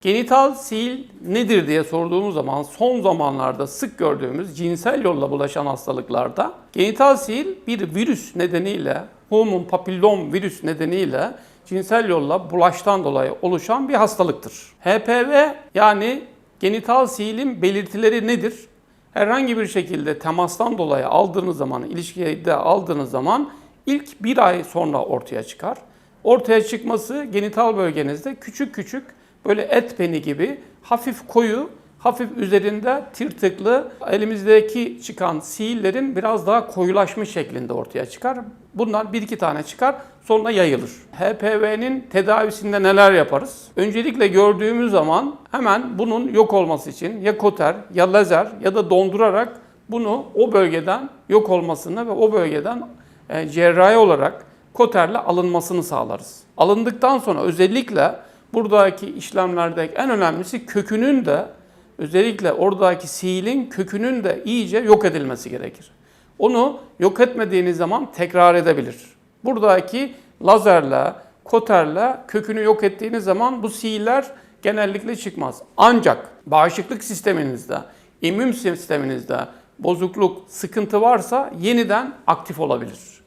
Genital sil nedir diye sorduğumuz zaman son zamanlarda sık gördüğümüz cinsel yolla bulaşan hastalıklarda genital sil bir virüs nedeniyle human papillom virüs nedeniyle cinsel yolla bulaştan dolayı oluşan bir hastalıktır. HPV yani genital silin belirtileri nedir? Herhangi bir şekilde temastan dolayı aldığınız zaman, ilişkide aldığınız zaman ilk bir ay sonra ortaya çıkar. Ortaya çıkması genital bölgenizde küçük küçük böyle et peni gibi hafif koyu, hafif üzerinde tırtıklı elimizdeki çıkan sihirlerin biraz daha koyulaşmış şeklinde ortaya çıkar. Bundan bir iki tane çıkar sonra yayılır. HPV'nin tedavisinde neler yaparız? Öncelikle gördüğümüz zaman hemen bunun yok olması için ya koter ya lazer ya da dondurarak bunu o bölgeden yok olmasını ve o bölgeden e, cerrahi olarak koterle alınmasını sağlarız. Alındıktan sonra özellikle buradaki işlemlerde en önemlisi kökünün de özellikle oradaki sihilin kökünün de iyice yok edilmesi gerekir. Onu yok etmediğiniz zaman tekrar edebilir. Buradaki lazerle, koterle kökünü yok ettiğiniz zaman bu sihirler genellikle çıkmaz. Ancak bağışıklık sisteminizde, immün sisteminizde bozukluk, sıkıntı varsa yeniden aktif olabilir.